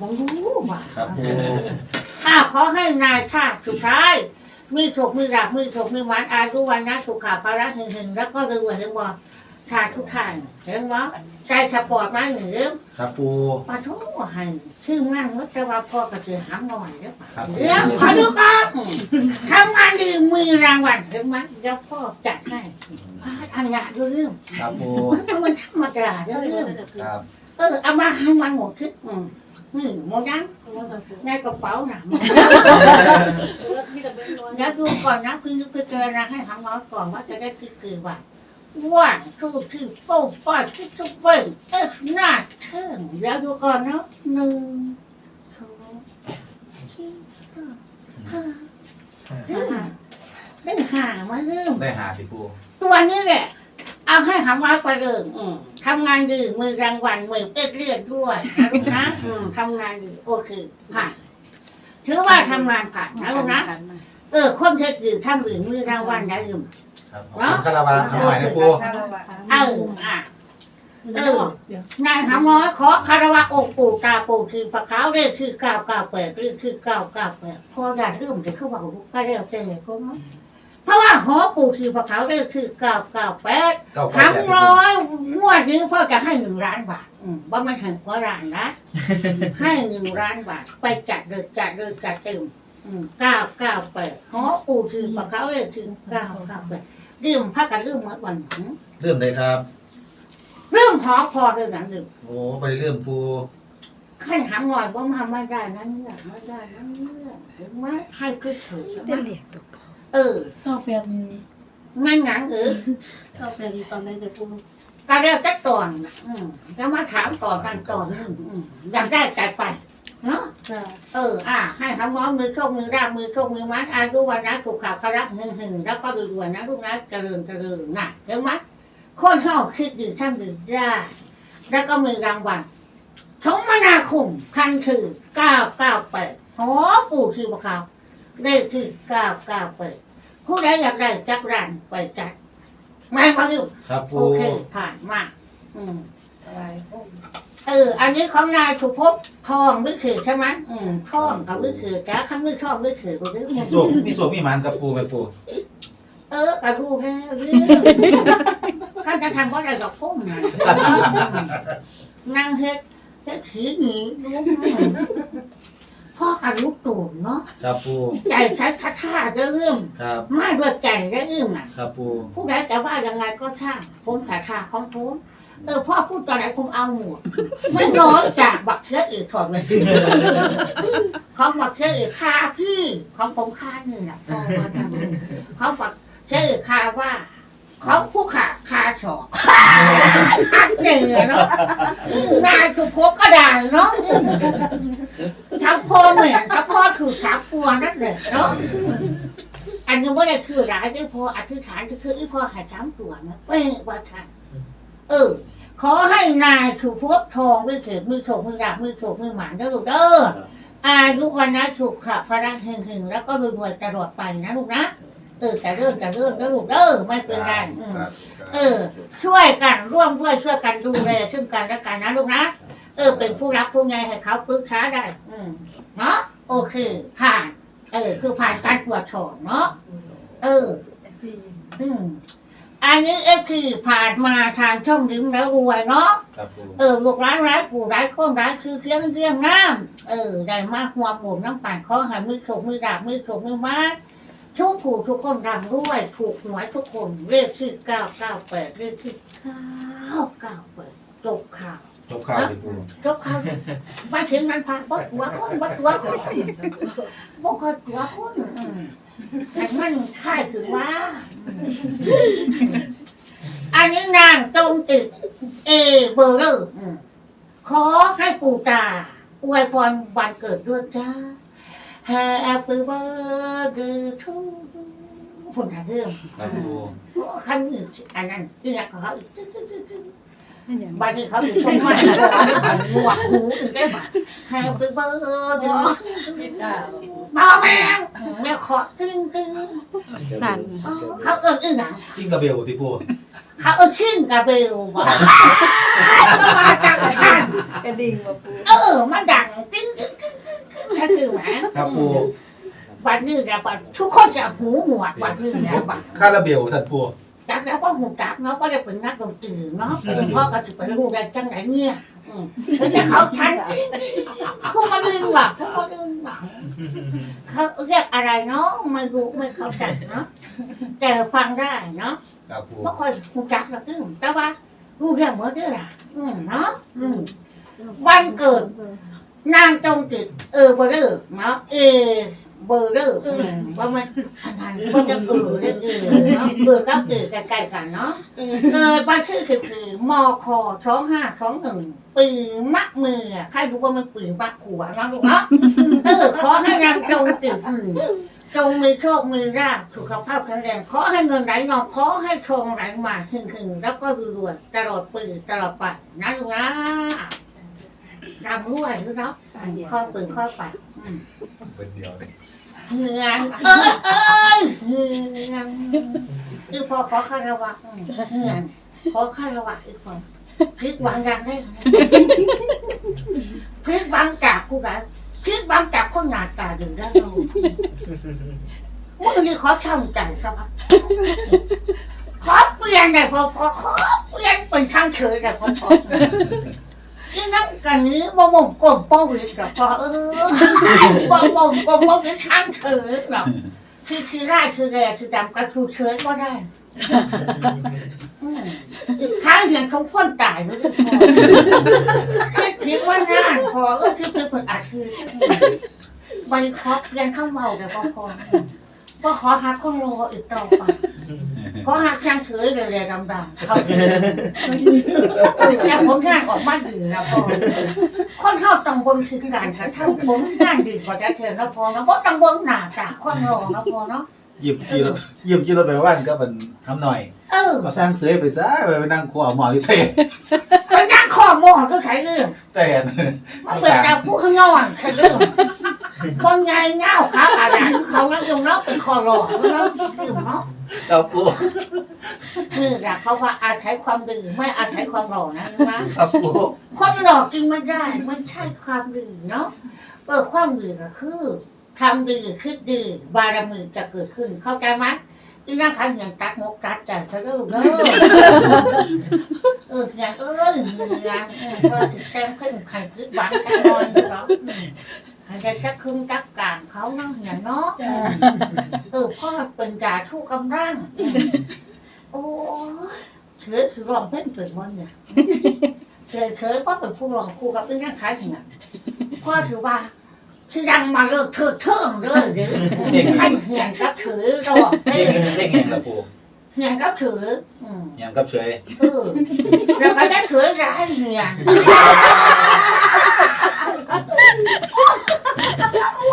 ผมรู้ว่าครับ ข้าขอให้นายข้าสุดท้าย มีโชคมีราบมีโชคมีหวานอายุวันนะสุขาภาระหึงหึงแล้วก็รวยๆเห็นบ่ ทาทุกท่านเห็นบ่ใจสปอร์ตมาหนึ่งครับปูปะโทให้ชื่องานวัดแต่ว่าพ่อก็จะหามหน่อยแล้วครับเดี๋ยวขอดูก่อนทำงานดีมีรางวัลเห็นไหมเดี๋ยวพ่อจัดให้อันงานเรื่องครับปูมันธรรมดาเรื่องครับเออเอามาให้มันหมดทึกอืมนี่โมยังในกระเป๋าหนังเดี๋ยวดูก่อนนะคือคือเจอนะให้ทำน้อยก่อนว่าจะได้คือคือว่าว่านทูที่โป้ป้าที่ทุกเว้น เอ๊ะหน้าเทิงเดี๋ยวดูก่อนนะหนึ่งสองสี่ห้าห้าได้หามาเริ่มได้หาสิปูตัวนี้แหละเอาให้ทำร้อยกว่าเดิมทำงานดีมือรางวัลมือเอ็ดเลือดด้วยนะลูกนะทำงานดีโอเคผ่านถือว่าทำงานผ่านนะลูกนะ เออคนเทคดีทำดีมือรางวัลได้ยืม ครับขอบคุณคาราวาทำหน่อยนะปูเอออะเออนายทำร้อยขอคารวะองค์ปู่ตาปู่คือพระขาวเรียกคือเก้าเก้าแปดเรียกคือเก้าเก้าแปดพออย่าลืมเดี๋ยวเขาบอกก็เรียกเจ๊ก็เนาะเพราะว่าหอปู่คือพระขาวเรียกคือเก้าเก้าแปดเก้าทั้เก้างแปดร้อยงวดนี้พ่อจะให้หนึ่งล้านบาทอืมว่ามันถึงกว่าล้านนะให้หนึ่งล้านบาท ไปจัดเดินจัดเดินจัดเต็มอืม เก้าเก้าแปดหอปูถือปากเขาเลยถึงเก้าเก้าแปดเรื่องพักกันเรื่องเมื่อวันหืมเริ่มเลยครับ เรื่องหอพอคือกันหนึ่งโอ้ไปเริ่มปูขั้นถามหน่อยว่ามาไม่ได้นั่นเนี่ยไม่ได้นั่นเนี่ยถึงไหมให้คือถือเต้นเหลียกตกเออชอบแฟนไม่หงังเออชอบแฟนตอนนั้นจะพูดก็เรียกจะตอนน่ะอืมจะมาถามต่อกันต่อหนึ่งอืมอยากได้จัดไป เนาะจ้าเออ อะ ให้คำว่ามือโชคมือราบมือโชคมือมัดอายุวันนะถูกข่าวพระหึงหึงแล้วก็รวยๆนะลูกนะเจริญเจริญนะเห็นไหมคนชอบคิดดีทำดีได้แล้วก็มีรางวัลทงมนาคมพันถือเก้าเก้าแปดหอปู่ที่บขาวเลขที่เก้าเก้าแปดผู้ใดอยากได้จักรันไปจัดไม่มาอยู่ครับปูโอเคผ่านมากอืมอะไร เออ อันนี้ของนายถูกพบทองวิคือใช่ไหมอืมทองกับวิคือแต่ข้างมือทองวิคือรู้หรือมีสวกมีสวกมีหมันกับปูไปปูเออกระดูแล้วยืข้าจะทำเพราะอะไรกับพุ่มนะนั่งเฮ็ดเฮ็ดขีหนีรู้พ่อกับลูกตูนเนาะครับปูใจใช้ท่าท่าจะเรื่มครับมาด้วยใจจะเรื่มน่ะ ครับปูผู้ใดแต่ว่ายังไงก็ช่างผมถ่ายท่าของผม เออพ่อพูดตอนไหนผมเอาหมดไม่น้อยจากบักเชื้ออีกถอดเลยของบักเชื้ออีกคาที่ของผมคาหนึ่งแหละพ่อมาทำของบักเชื้ออีกคาว่าเของผู้ขาคาสองคัดเหนื่อยเนาะนายคือพกก็ได้เนาะทับพ่อเหมือนทับพ่อถือทับปัวนั่นแหละเนาะอันนี้ว่าได้คือร้ายได้พออธิษฐานก็คืออีพ่อหายช้ำตัวนะเว้ยว่าทาง เออ ขอให้นายถูกพบทองวิเศษมือโถกมือดาบมือโถกมือหมานเด้อลูกเด้ออายุวันนะถูกขับพระหึงหึงแล้วก็รวยๆตลอดไปนะลูกนะเออแต่เริ่มจะเริ่มแล้วลูกเด้อไม่เป็นไรอืมเออ ช่วยกันร่วมด้วยช่วยกันดูแลซึ่งกันและกันนะลูกนะเออ เป็นผู้รักผู้ใหญ่ให้เขาปรึกษาได้ อืมเนาะโอเค ผ่าน เออ คือผ่านการตรวจสอบเนาะเออซีอืม อันนี้เอฟคือผ่านมาทางช่องดิ้มแล้วรวยเนาะ ครับปูเออลูกร้านร้ายผู้ร้ายคนร้ายคือเพียงเรียงน้ำเออ ได้มากความบุญน้ำป่านขอให้มือโขกมือดาบมือโขกมือมาทุกผู้ทุกคนรำรวยถูกหวยทุกคนเลขที่เก้าเก้าแปดเลขที่เก้าเก้าแปดจบข่าว จบข่าวดิปูจบข่าวมาถึงนั้นพาบัดหัวคนบัดหัวคนบ่เคยหัวคนอืมแต่มันค่ายถึงว่า อันนี้นางตรงติดเอเบอร์เรอร์อืมขอให้ปู่ตาอวยพรวันเกิดด้วยจ้า Happy birthday to you ผลหาเรื่องครับปูขั้นนี้อันนั้นที่อยากเขา บ้านนี้เขาอยู่ตรงมาไม่ผ่าหนวกหูถึงได้มาแฮปปี้เบิร์ดมาแม่แม่ขอตึ้งตึ้งสั่นเขาเอิ้นอึ้งหนังซิงกาเบลที่ปูดเขาเอิ้นชื่นกระเบลบอกมาจากท่านกระดิ่งมาปูเออมาดังตึ้งตึ้งตึ้งตึ้งตึ้งถ้าคือหมาครับปูวันนี้นะวันทุกคนจะหูหนวกวันนี้นะวันคาราเบลท่านปู กแล้วก็หูจักเนาะก็จะเป็นนักดนตรีเนาะคุณพ่อก็จะเป็นลูกได้จังไหนเนี่ยอืมแล้วจะเขาทันคู่มาดึงหวังคู่มาดึงหวังเขาเรียกอะไรเนาะไม่รู้ไม่เข้าใจเนาะแต่ฟังได้เนาะครับปูไม่ค่อยหูจักหรอกตึ้งแต่ว่ารู้เรื่องเมื่อเดือนละอืมเนาะอืมวันเกิดนางตรงจิตเออเบอร์เดอร์เนาะเอ เบอร์เดอร์อืมว่ามันอันนั้นก็จะเออเรื่องเออเนาะเออก็เออใกล้ๆกันเนาะเกิดวันที่คือคือมคสองห้าสองหนึ่งปีมะมือใครรู้ว่ามันปีมะขัวเนาะลูกเนาะเออขอให้นางตรงจิตอืมจงมีโชคมีราภสุขภาพแข็งแรงขอให้เงินไหลนองขอให้ทองไหลมาหึงๆแล้วก็รวยๆตลอดปีตลอดไปนะลูกนะรำรวยหรือเนาะข้อปืนข้อปากเป็นเดียวเลย เฮือนเอ้ยเอ้ยเฮือนคือพอขอคารวะเฮือนขอคารวะอีกคนพลิกวางยังได้พลิกวางจากผู้ใดพลิกวางจากคนหนาตาดีแล้เรามื่อนี้ขอทำใจครับขอเปลี่ยนได้พอพอขอเปลี่ยนเป็นทางเฉยได้พอพอ นี่นั่งกันนี้บ่บ่มกดป้อวิดกับพอเออบ่บ่มกดป้อวิดช่างเถิดหรอกคือคือไร่คือแร่คือดำก็คือเชิญก็ได้อืมข้างเห็นเขาพ่นตายเลยพอคิดคิดว่าน่านพอเออคือคือเพิ่งอาจคือใบครอบยันข้าวเมาแต่พอพอก็ขอหาคนรออีกต่อไป ขอหาช่างเถือเรื่อยๆดำๆเขาเถอะเออแต่ผมงานออกมาดีนะพอคนเข้าตังเบิงคือการถ้าถ้าผมงานดีกว่าจะเทียนนะพอนะเพราะตังเบิงหนาจากคนรอนะพอเนาะหยิบจีรถหยิบจีรถไปว่านก็เป็นทำหน่อยเออก็สร้างเสือไปซะไปไปนั่งครัวหมออยู่เท่ไปนั่งข้อมอก็ใครเรื่องแต่มันเป็นแต่ผู้ข้างนอกใครเรื่องคนไงเงาขาอะไร เขาแล้วยังเนาะเป็นคอรอเนาะเนาะครับปูคือแหละเขาว่าอาศัยความดีไม่อาศัยความรอนะนะครับปูคนหลอกกินไม่ได้ มันใช่ความดีเนาะเออความดีก็คือทำดีคิดดีบารมีจะเกิดขึ้น เข้าใจไหมอีนั่งขันอย่างตัดมกตัดแต่เธอเลิกเลิกเอออย่างเอ้ยอย่างเออพอถึงแต้มขึ้นใครคิดหวังกันนอนอยู่หร อกอืมใครจะจักคึมจักการเขาเนาะอย่างเนาะอืมเออพ่อเป็นยาทุกกำลังอืมโอ้ยเถือถือรองเพ่นเกิดวันเนี่ยเคยเคยพ่อเป็นผู้รองครูกับอีนั่งขายเหียพ่อถือว่าที่ดังมาเลิกเถิดเทิงเลยเด้อขันเหียนกับถือรองเต้เด้งเด้งเงี้ยละปู เหียนกับถืออืมยังกับเฉยเออแล้วก็ได้ถือร้ายเหียน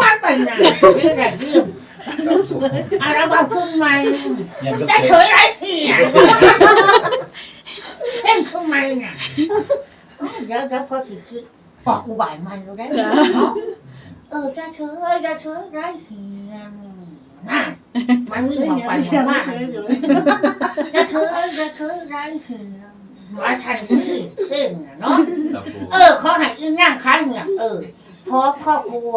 วันไปไหนนี่แหละยืมครับปูอะไรบ้างขึ้นมายังกับได้เฉถือยร้ายเหียนเพ่งขึ้นมาเนี่ยเดี๋ยวเดี๋ยวพอถือคือปอกอุบายมาอยู่ได้เนาะเออจะเฉยจะเฉยไรเหียน น่ะมันมีหมอกไปหมอกมาจะเฉยจะเฉยไรเหียนมาทันที่เพ่งน่ะเนาะครับปูเออเขาให้อีนั่งค้างเนี่ยเออพอครอบครัว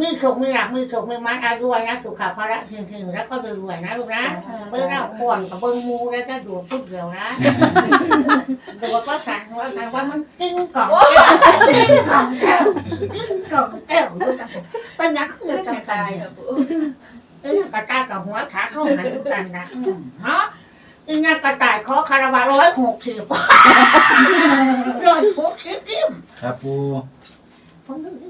มีโชคมีหลักมีโชคมีมันอายุวันนะสุขภาระสิ่งๆแล้วก็รวยๆนะลูกนะเบิ้งเราขวานกับเบิ้งมูแล้วก็ดูทุกเดียวนะดูว่าสั่นว่าสั่นว่ามันกิ้งกล่องแก้วกิ้งกล่องแก้วกิ้งกล่องแก้วรู้จักเป็นนักเรียนกันตาย เอ้ยกระต่ายกับหัวขาเข้าหาทุกกันนะอืมเนาะอีนั่นกระต่ายขอคาราวาร้อยหกสิบร้อยหกสิบกิ้มครับปูผมดูดิ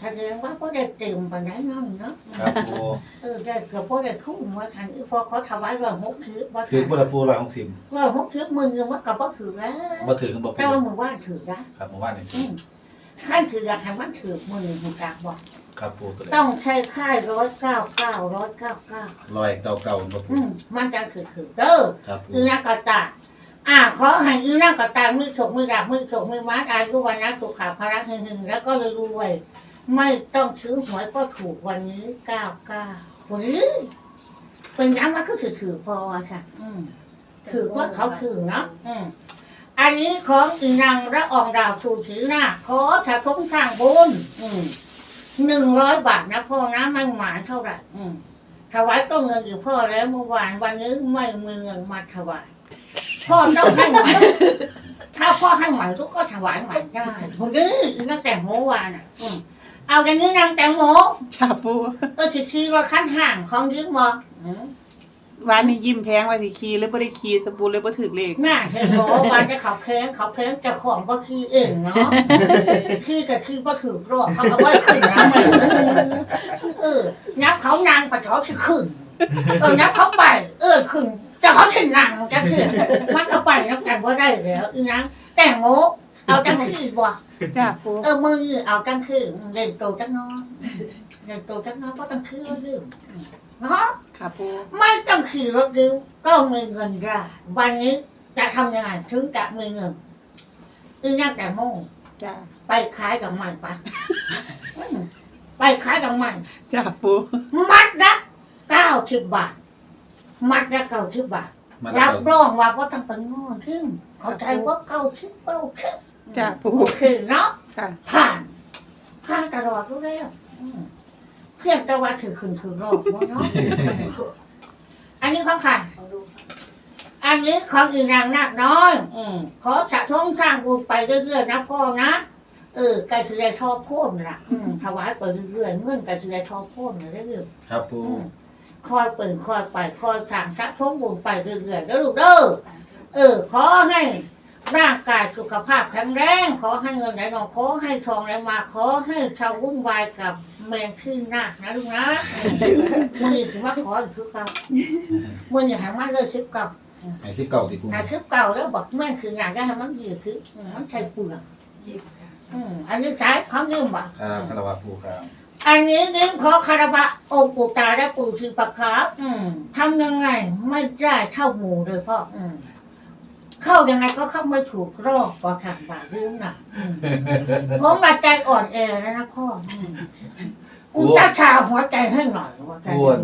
แสดงว่าพ่อได้เต็มปันไดนั่นเนาะครับปูเออได้เกือบพ่อได้คู่หัวขันอีพอเขาถวายร้อยหกสิบว่าถือบุระปูร้อยหกสิบร้อยหกสิบหมื่นยังว่ากับว่าถือแล้วบ่ถือกันบ่ปูแต่ว่ามือว่าถือนะ ครับหมู่บ้านนี่อืม ขั้นถืออยากให้มันถือมือหูจักบอกครับปูตัวต้องใช้ค่ายร้อยเก้าเก้าร้อยเก้าเก้าร้อยเก่าเก่าบ่ปูอืมมันจะถือถือเด้อครับปูคือนักกระตายอ่าขอให้อีนั่งกับตามือถกมือดับมือถกมือมัดอายุวันนะสุขาภาระหึงหึงๆแล้วก็เลยรวยไม่ต้องซื้อหวยก็ถูกวันนี้เก้าเก้าหรือเป็นย้ำมันก็ถือถือพอค่ะ อืมถือว่าเขาถือเนาะอืม อันนี้ของอีนางระอองดาวถูถือหน้าขอถ้าทงสร้างบุญอืมหนึ่งร้อยบาทนะพ่อนะไม่หมายเท่าไหร่อืมถวายต้นเงินอยู่พ่อแล้วเมื่อวานวันนี้ไม่มีเงินมาถวายพ่อต้องให้ใหม่ถ้าพ่อให้ใหม่ลูกก็ถวายใหม่ได้ผมดื้ออีนั่งแต่งโมวานอะอืมเอาอย่างนี้นางแตงโมจ้าปูเออถือขี่รถขั้นห่างของยืมมออื มวันนี้ยิ้มแพงว่าสิขี่เลยบ่ได้ขี่สปูเลยบ่ถึกเลขน่าเห็นบอกว่าวันจะเขาเพลงเขาเพลงจะของว่าขี้เองเนาะขี้กับขี้ว่าถือรอกเขาก็ว่าขึ้นนะเออนับเขานางปะจอคือขึ้นเออนับเขาไป เออขึ้นจะเขาขึ้นนางจะขึ้นมันก็ไปนับกันว่าได้แล้วอีนังแต่งโมเอาจังคือบ่จ้าปูเออมือเอาจังคือเล่นโตจังน้อยเล่นโตจังน้อยเพราะจังคือลืม เนาะค่ะปูไม่ต้องขี่รถเร็วก็มีเงินได้วันนี้จะทำยังไงถึงจะมีเงินอีนักแต่โม่จ้าไปขายกับมันไปอืมไปขายกับมันจ้าปูมัดละเก้าสิบบาท มัดละเก้าสิบบาทมันรับรองว่าว่าต้องเป็นงอขึ้นเข้าใจว่าเก้าสิบเก้าสิบจ้าปูโอเคเนาะค่ะผ่านผ่านตลอดรู้แล้วอืม เพียงแต่ว่าถือคืนถือรอบเนาะอันนี้ของใครอันนี้ของอีนางนาคน้อย อืมขอสะท้องสร้างบุญไปเรื่อยๆนะพ่อนะเออไก่ถือได้ทอโค่นล่ะอืมถวายไปเรื่อยๆเงื่อนไก่ถือได้ทอโค่นเรื่อยครับปูๆอืมคอยเปิดคอยไปคอยสั่งสะท้องบุญไปเรื่อยๆแล้วลูกเด้อ เออ ขอให้ ร่างกายสุขภาพแข็งแรงขอให้เงินไหลนองขอให้ทองไหลมาขอให้ชาววุ่นวายกับแมงขึ้นหน้านะลูกนะมือถือว่าขออีกคือเก่ามืออย่าหางมาเลยชิบเก่าไอ้สิบเก่าที่ปูหาชิบเก่าแล้วบอกแม่งคืออยากได้ให้มันดีคืออืมมันใช่เปลือกอืมอันนี้ใช้เขายืมบ่ครับคารวะปูครับอันนี้ยืมขอคารวะองค์ปู่ตาและปู่ชีปะครับอืมทำยังไงไม่ได้เท่าหมูเลยพ่ออืม เข้ายังไงก็เข้าไม่ถูกรอบพอทางบาลืมน่ะอืมผมมาใจอ่อนแอแล้วนะพ่ออืมกูตาชาหัวใจให้หน่อยว่าใจปูน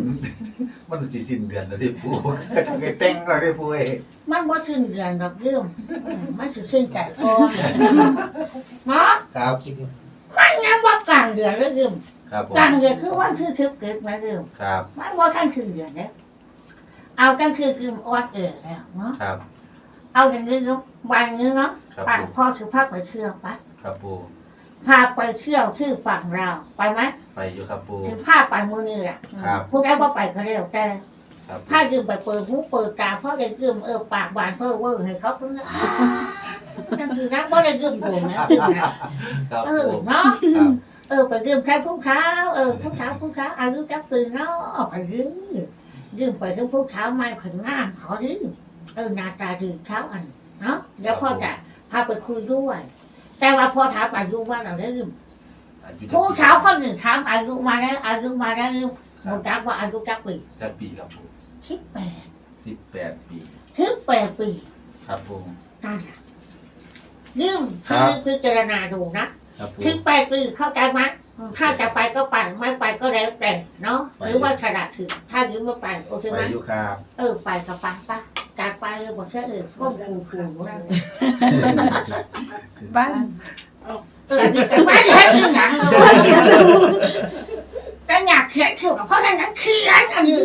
มันสิสิ้นเดือนแล้วดิปูต้องไปแต่งก็ได้ปูเอ้ยมันว่าขึ้นเดือนดอกเรื่องอืมมันถือขึ้นแต่ก่อนเนาะครับคิดอยู่มันยังว่ากลางเดือนแล้วเรื่องครับผมกลางเดือนคือวันที่ทิพเกิดนะเรื่องครับมันว่าท่านขึ้นเดือนเนี่ยเอากันคือคืออ่อนเออแล้วเนาะครับ เอาอย่างนี้เนาะวันนี้เนาะครับไปปูพ่อถือภาพไปเชื่อไปครับปูพาไปเที่ยวที่ฝั่งเราวไปไหมไปอยู่ครับปู ถือภาพไปมือนี่แหละครับ พูดได้ว่าไปก็เร็วแต่ครับถ้ายืมไปเปิดหูเปิดตาเพราะได้ยืมเออปากหวานเพ้อเวอร์ให้เขาเพิ่งนั่นคือนะเพราะได้ยืมโดนนะยืมนะครับเอปูอเนาะ ครับเออไปยืมใช้ผู้เช้าเออผู้เช้าผู้เช้าอายุจักปีเนาะไปยืมยืมไปถึงผู้เช้าไม่ผลงามขอยืม เออหน้าตาดีเช้าอันเนาะเดี๋ยวพ่อจะพาไปคุยด้วย แต่ว่าพอถามอายุว่าเราได้ยืมอายุผู้เช้าคนหนึ่งถามอายุมาแล้วอายุมาแล้วหมดจักว่าอายุจักปีจักปีครับปูสิบแปดสิบแปดปีสิบแปดปี ครับปูนั่นแหละยืมครับพิจารณาดูนะครับปูสิบแปดปีเข้าใจไหมถ้าจะไปก็ไปไม่ไปก็แล้วแต่เนาะหรือว่าฉลาดถือถ้ายืมไม่ไปโอเคไปไหมอยู่ครับ เออไปก็ไปปะ การไปเลยบอกแค่เออก้มกูกูนั่นบ้านเออนี่กันไม่ได้ที่หนังเลยแต่อยากเขียนเกี่ยวกับเพราะฉะนั้นเขียนอันนี้